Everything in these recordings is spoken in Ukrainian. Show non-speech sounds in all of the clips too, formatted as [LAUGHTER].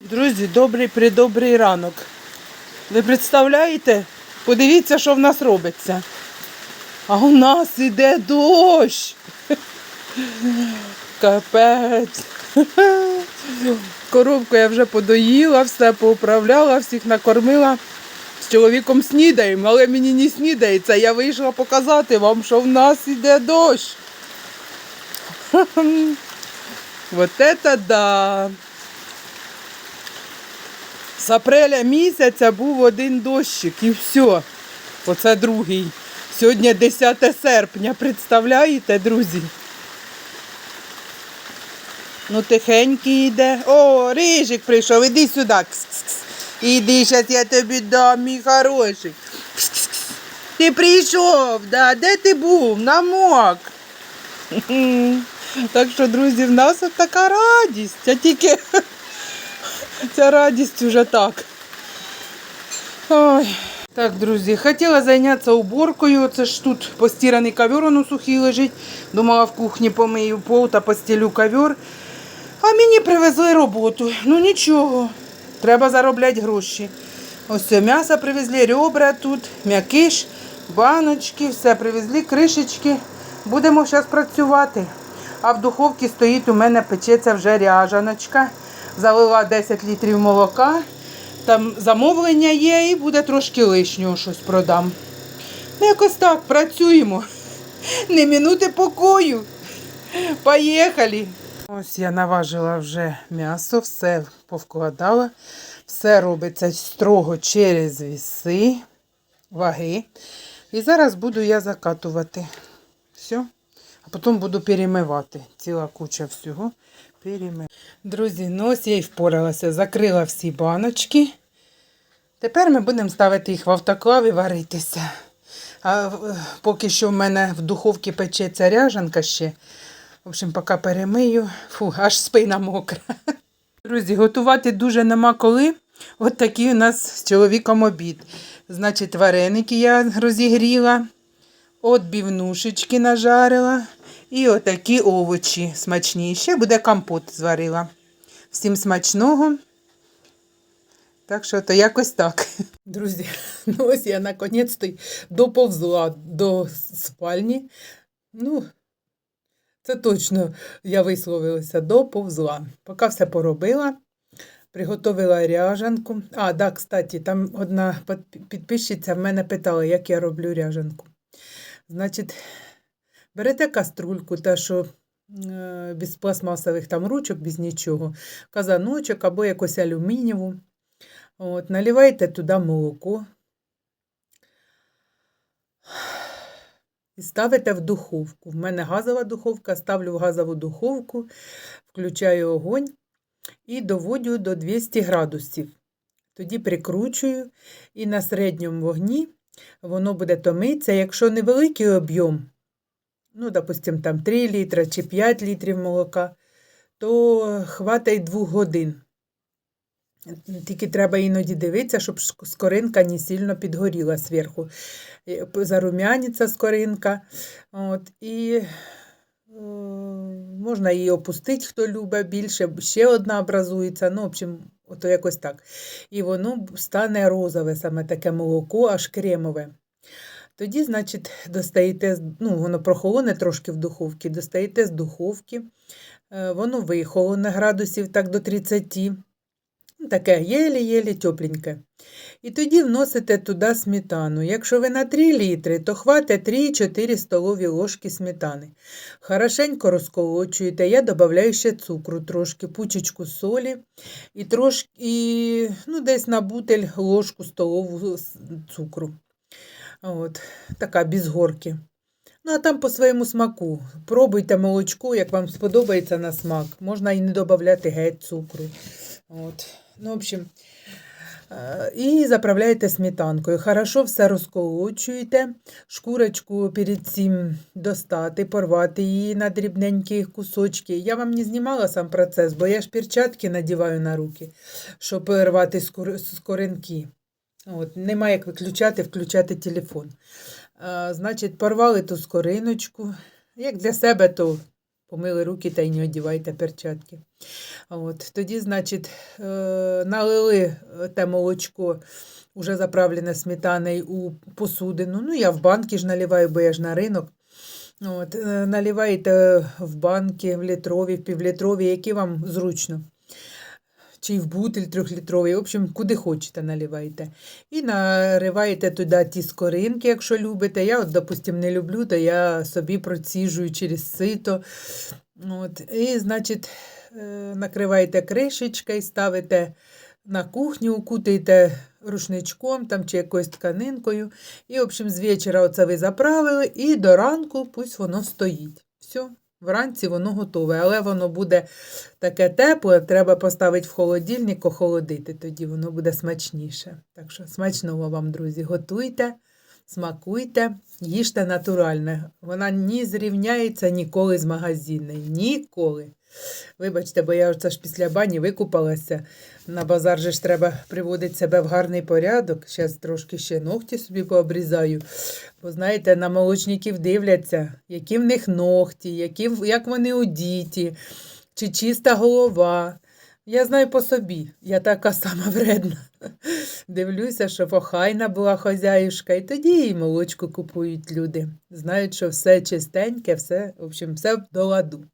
Друзі, добрий придобрий ранок. Ви представляєте? Подивіться, що в нас робиться. А у нас іде дощ. [LAUGHS] Капець. [LAUGHS] Коровку я вже подоїла, все поуправляла, всіх накормила. З чоловіком снідаємо, але мені не снідається. Я вийшла показати вам, що в нас іде дощ. [LAUGHS] Вот это да! З апреля місяця був один дощик і все. Оце другий. Сьогодні 10 серпня, представляєте, друзі? Ну, тихенький йде. О, рижик прийшов, іди сюди. Кс-кс-кс. Іди, зараз я тобі дам, мій хороший. Кс-кс-кс. Ти прийшов, да? де ти був? Намок. Так що, друзі, в нас от така радість. А тільки ця радість уже так. Ой. Так, друзі, хотіла зайнятися уборкою. Це ж тут постіраний ковер, он сухий лежить. Думала, в кухні помию пол та постелю ковер. А мені привезли роботу. Ну нічого, треба заробляти гроші. Ось це м'ясо привезли, ребра тут, м'якиш, баночки, все привезли, кришечки. Будемо зараз працювати. А в духовці стоїть у мене печеться вже ряжаночка. Залила 10 літрів молока. Там замовлення є і буде трошки лишнього щось продам. Ну, якось так, працюємо. Не минути покою. Поїхали. Ось я наважила вже м'ясо, все повкладала. Все робиться строго через віси, ваги. І зараз буду я закатувати. Все. А потім буду перемивати. Ціла куча всього. Перемив. Друзі, ну ось я і впоралася. Закрила всі баночки. Тепер ми будемо ставити їх в автоклав і варитися. А поки що в мене в духовці печеться ряжанка ще. В общем, поки перемию, фу, аж спина мокра. Друзі, готувати дуже нема коли. От такий у нас з чоловіком обід. Значить, вареники я розігріла, отбівнушечки нажарила і отакі овочі смачні. Ще буде компот зварила. Всім смачного. Так що то якось так. Друзі, [LAUGHS] ну ось я наконець-то доповзла до спальні. Ну, це точно я висловилася доповзла. Поки все поробила, приготовила ряжанку. А, да, кстати, там одна підписчиця в мене питала, як я роблю ряжанку. Значить, берете каструльку, та що е, без пластмасових там ручок, без нічого, казаночок або якусь алюмінієву. От, наливаєте туди молоко. І ставите в духовку. В мене газова духовка, ставлю в газову духовку, включаю огонь і доводю до 200 градусів. Тоді прикручую і на середньому вогні воно буде томитися. Якщо невеликий об'єм, ну, допустим, там 3 літра чи 5 літрів молока, то хватить 2 годин. Тільки треба іноді дивитися, щоб скоринка не сильно підгоріла зверху. Зарум'яниться скоринка. От, і е, можна її опустити, хто любить більше. Ще одна образується. Ну, в общем, ото якось так. І воно стане розове, саме таке молоко, аж кремове. Тоді, значить, достаєте, ну, воно прохолоне трошки в духовці, достаєте з духовки, е, воно вихолоне градусів так до 30. Ну, Таке єлі-єлі тепленьке. І тоді вносите туди сметану. Якщо ви на 3 літри, то хватить 3-4 столові ложки сметани. Хорошенько розколочуєте. Я додаю ще цукру трошки, пучечку солі і трошки, і, ну, десь на бутель ложку столову цукру. От, така без горки. Ну, а там по своєму смаку. Пробуйте молочко, як вам сподобається на смак. Можна і не додати геть цукру. От. Ну, в общем, е, і заправляєте сметанкою. Хорошо все розколочуєте. Шкурочку перед цим достати, порвати її на дрібненькі кусочки. Я вам не знімала сам процес, бо я ж перчатки надіваю на руки, щоб рвати скор- скоринки. От, немає як виключати, включати телефон. А, значить, порвали ту скориночку. Як для себе, то помили руки та й не одівайте перчатки. От, тоді, значить, е, налили е, те молочко, уже заправлене сметаною у посудину. Ну, я в банки ж наливаю, бо я ж на ринок. От, е, наливаєте в банки, в літрові, в півлітрові, які вам зручно. Чи в бутиль трьохлітровий, в общем, куди хочете наливайте. І нариваєте туди ті скоринки, якщо любите. Я, от, допустим, не люблю, то я собі проціжую через сито. От, і, значить, е, накриваєте кришечкою, ставите на кухню, укутаєте рушничком там, чи якоюсь тканинкою. І, в общем, з вечора оце ви заправили, і до ранку пусть воно стоїть. Все, вранці воно готове, але воно буде таке тепле, треба поставити в холодильник, охолодити, тоді воно буде смачніше. Так що смачного вам, друзі, готуйте, смакуйте, їжте натуральне. Вона ні зрівняється ніколи з магазинною. Ніколи. Вибачте, бо я це ж після бані викупалася. На базар же ж треба приводити себе в гарний порядок. Зараз трошки ще ногті собі пообрізаю. Бо знаєте, на молочників дивляться, які в них ногті, які, як вони одіті, чи чиста голова. Я знаю по собі, я така сама вредна. Дивлюся, щоб охайна була хазяюшка, і тоді і молочку купують люди. Знають, що все чистеньке, все, в общем, все до ладу.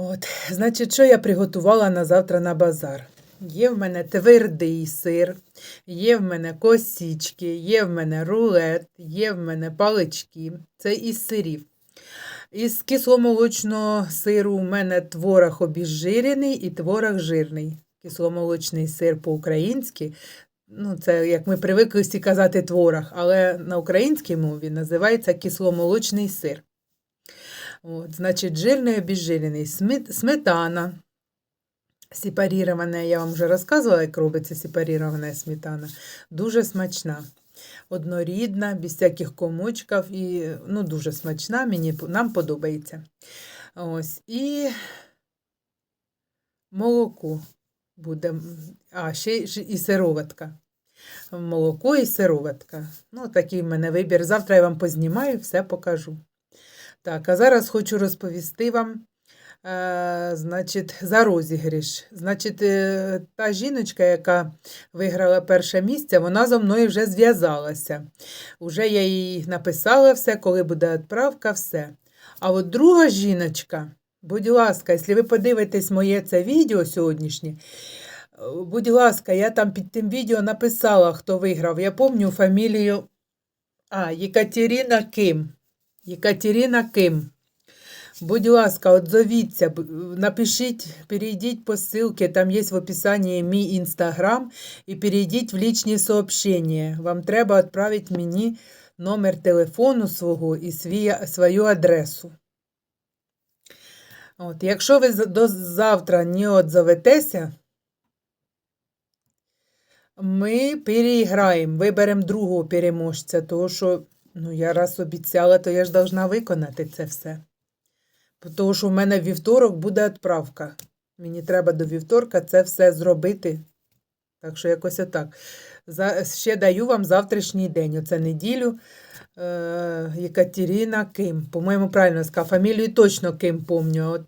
От, значить, що я приготувала на завтра на базар? Є в мене твердий сир, є в мене косічки, є в мене рулет, є в мене палички. Це із сирів. Із кисломолочного сиру у мене творог обезжирений і творог жирний. Кисломолочний сир по-українськи. Ну, це як ми привикли всі казати творог, але на українській мові називається кисломолочний сир. От, значить, жирний обезжирений, сметана. Сепарірована, я вам вже розказувала, як робиться сепарірована сметана. Дуже смачна. Однорідна, без всяких комочків і ну, дуже смачна, мені, нам подобається. Ось. І молоко буде. А, ще і сироватка. Молоко і сироватка. Ну, такий в мене вибір. Завтра я вам познімаю, все покажу. Так, а зараз хочу розповісти вам, е, значить, за розіграш. Значить, е, та жіночка, яка виграла перше місце, вона зо мною вже зв'язалася. Уже я їй написала все, коли буде відправка, все. А от друга жіночка, будь ласка, якщо ви подивитесь моє це відео сьогоднішнє, будь ласка, я там під тим відео написала, хто виграв. Я пам'ятаю фамілію. А, Єкатерина Ким. Єкатерина Ким. Будь ласка, отзовіться, напишіть, перейдіть по ссылке, там є в описанні мій інстаграм, і перейдіть в лічні сообщення. Вам треба відправити мені номер телефону свого і свій, свою адресу. От, якщо ви до завтра не отзоветеся, ми переіграємо, виберемо другого переможця, тому що ну, я раз обіцяла, то я ж должна виконати це все. Тому що в мене вівторок буде відправка. Мені треба до вівторка це все зробити. Так що якось отак. За, ще даю вам завтрашній день. Оце неділю. Е, Єкатерина Ким. По-моєму, правильно сказав. Фамілію точно Ким помню.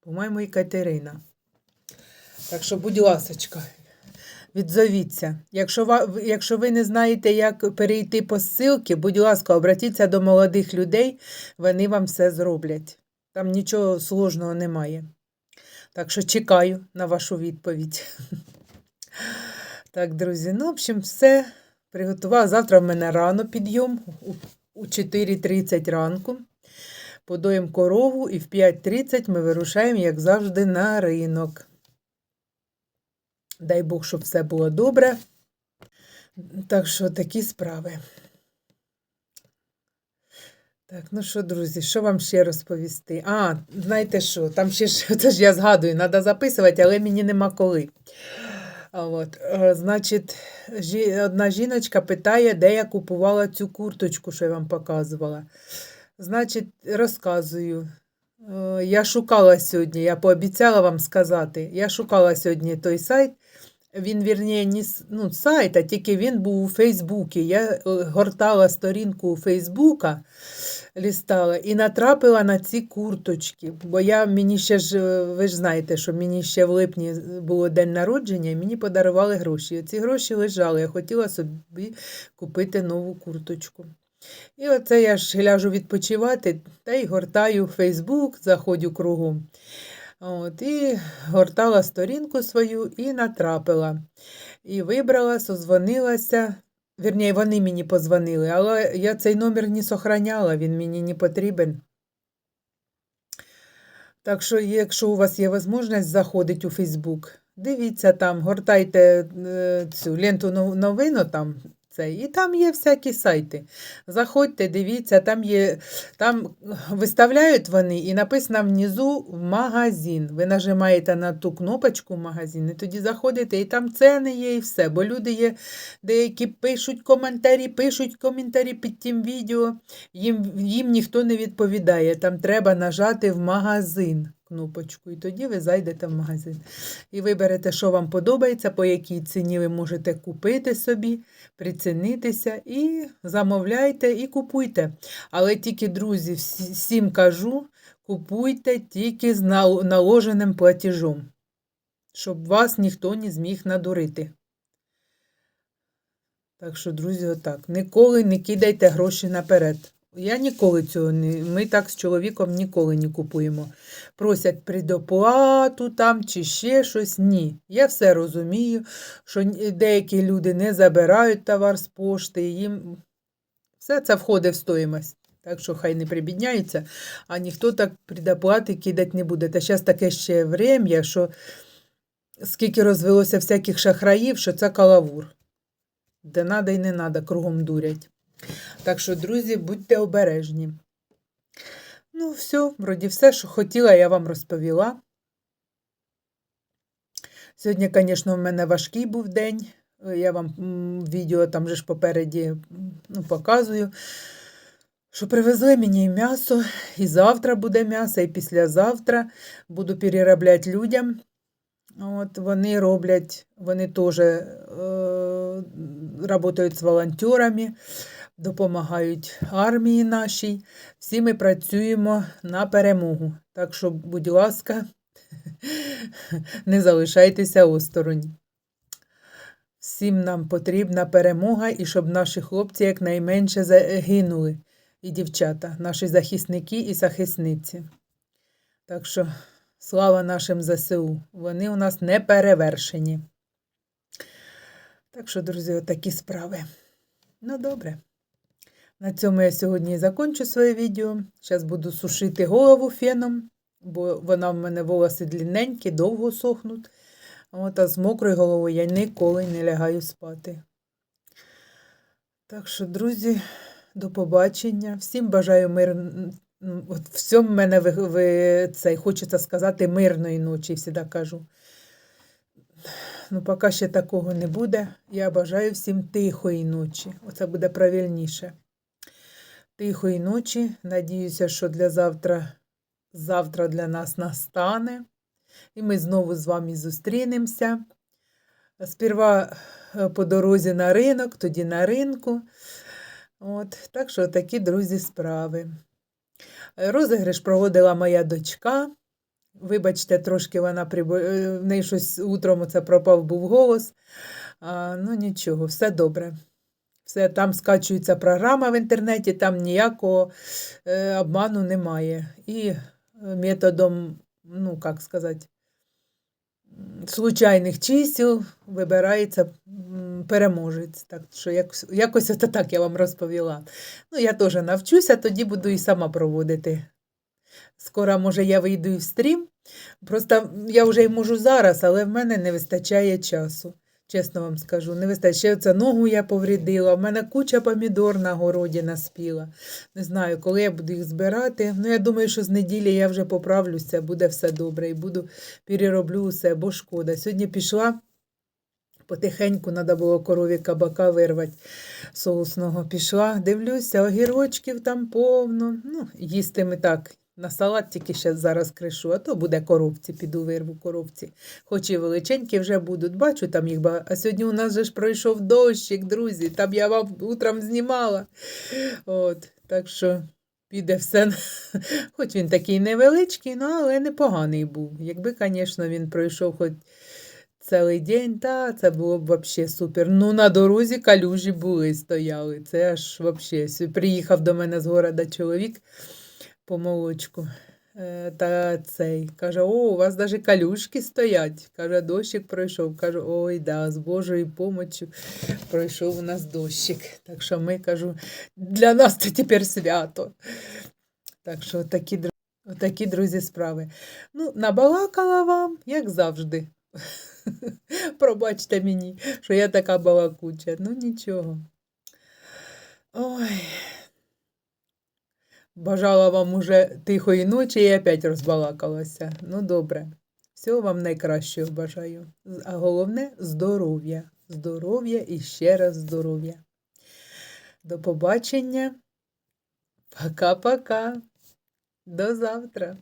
По-моєму, Єкатерина. Так що, будь ласочка, відзовіться. Якщо, якщо ви не знаєте, як перейти по ссылці, будь ласка, обратіться до молодих людей, вони вам все зроблять. Там нічого сложного немає. Так що чекаю на вашу відповідь. [LAUGHS] Так, друзі, ну, в общем, все приготувала. Завтра в мене рано підйом у- у 4.30 ранку. Подоїмо корову і в 5.30 ми вирушаємо, як завжди, на ринок. Дай Бог, щоб все було добре. Так що такі справи. Так, ну що, друзі, що вам ще розповісти? А, знаєте що, там ще ж, [LAUGHS] я згадую, треба записувати, але мені нема коли. От, е, значить, одна жіночка питає, де я купувала цю курточку, що я вам показувала. Значить, розказую. Е, Я шукала сьогодні, я пообіцяла вам сказати, я шукала сьогодні той сайт, Він, вірніше, не с- ну, сайт, а тільки він був у Фейсбуці. Я е, гортала сторінку у Фейсбука, лістала і натрапила на ці курточки. Бо я мені ще ж, е, ви ж знаєте, що мені ще в липні було день народження, і мені подарували гроші. Ці гроші лежали. Я хотіла собі купити нову курточку. І оце я ж ляжу відпочивати та й гортаю Фейсбук, заходю кругом. От, і гортала сторінку свою і натрапила. І вибрала, созвонилася. Вірніше, вони мені позвонили, але я цей номер не сохраняла, він мені не потрібен. Так що, якщо у вас є можливість заходити у Фейсбук, дивіться там, гортайте е, цю ленту нов- новину там. Цей, і там є всякі сайти. Заходьте, дивіться, там є, там виставляють вони і написано внизу магазин. Ви нажимаєте на ту кнопочку магазин, і тоді заходите, і там ціни є, і все. Бо люди є, деякі пишуть коментарі, пишуть коментарі під тим відео, їм, їм ніхто не відповідає. Там треба нажати в магазин кнопочку, і тоді ви зайдете в магазин. І виберете, що вам подобається, по якій ціні ви можете купити собі, прицінитися і замовляйте і купуйте. Але тільки, друзі, всім кажу, купуйте тільки з наложеним платежом, щоб вас ніхто не зміг надурити. Так що, друзі, отак. Ніколи не кидайте гроші наперед. Я ніколи цього не. Ми так з чоловіком ніколи не купуємо. Просять предоплату там чи ще щось. Ні. Я все розумію, що деякі люди не забирають товар з пошти, їм все це входить в стоїмость. Так що хай не прибідняються, а ніхто так предоплати кидати не буде. Та зараз таке ще врем'я, що скільки розвелося всяких шахраїв, що це калавур. Де надо і не надо, кругом дурять. Так що, друзі, будьте обережні. Ну, все, вроді все, що хотіла, я вам розповіла. Сьогодні, звісно, в мене важкий був день. Я вам відео там же ж попереді ну, показую. Що привезли мені м'ясо, і завтра буде м'ясо, і післязавтра буду переробляти людям. От вони роблять, вони теж е, працюють з волонтерами, допомагають армії нашій. Всі ми працюємо на перемогу. Так що, будь ласка, [LAUGHS] не залишайтеся осторонь. Всім нам потрібна перемога і щоб наші хлопці якнайменше загинули. І дівчата, наші захисники і захисниці. Так що слава нашим ЗСУ. Вони у нас не перевершені. Так що, друзі, отакі справи. Ну, добре. На цьому я сьогодні закончу своє відео. Зараз буду сушити голову феном, бо вона в мене волоси длинненькі, довго сохнуть. От, а з мокрою головою я ніколи не лягаю спати. Так що, друзі, до побачення. Всім бажаю мир. От всьому мене ви, ви, цей, хочеться сказати мирної ночі, завжди кажу. Ну, поки ще такого не буде. Я бажаю всім тихої ночі. Оце буде правильніше. Тихої ночі. Надіюся, що для завтра, завтра для нас настане. І ми знову з вами зустрінемося. Сперва е, по дорозі на ринок, тоді на ринку. От, так що такі, друзі, справи. Е, Розіграш проводила моя дочка. Вибачте, трошки вона прибо... е, в неї щось утром це пропав був голос. А, ну нічого, все добре. Все, там скачується програма в інтернеті, там ніякого е, обману немає. І е, методом, ну, як сказати, случайних чисел вибирається переможець. Так що якось, якось ото так я вам розповіла. Ну, я теж навчуся, тоді буду і сама проводити. Скоро, може, я вийду і в стрім. Просто я вже й можу зараз, але в мене не вистачає часу. Чесно вам скажу, не вистачає. Це ногу я поврідила, в мене куча помідор на городі наспіла. Не знаю, коли я буду їх збирати. Ну, я думаю, що з неділі я вже поправлюся, буде все добре і буду перероблю усе, бо шкода. Сьогодні пішла. Потихеньку треба було корові кабака вирвати соусного. Пішла, дивлюся, огірочків там повно. Ну, їсти ми так На салат тільки ще зараз кришу, а то буде коробці, піду вирву коробці. Хоч і величенькі вже будуть, бачу там їх багато. А сьогодні у нас же ж пройшов дощик, друзі. Там я вам утром знімала. От, так що піде все. [LAUGHS] Хоч він такий невеличкий, ну, але непоганий був. Якби, звісно, він пройшов хоч цілий день, та це було б взагалі супер. Ну, на дорозі калюжі були, стояли. Це аж взагалі. Приїхав до мене з города чоловік по молочку. Е, Та цей каже: О, у вас навіть калюшки стоять. Каже, дощик пройшов. Кажу, ой, да, з Божою помочю пройшов у нас дощик. Так що ми кажу, для нас це тепер свято. Так що такі, такі друзі справи. Ну, набалакала вам, як завжди. [LAUGHS] Пробачте мені, що я така балакуча. Ну нічого. Ой. Бажала вам уже тихої ночі і опять розбалакалася. Ну, добре. Всього вам найкращого бажаю. А головне здоров'я. Здоров'я і ще раз здоров'я. До побачення. Пока-пока. До завтра.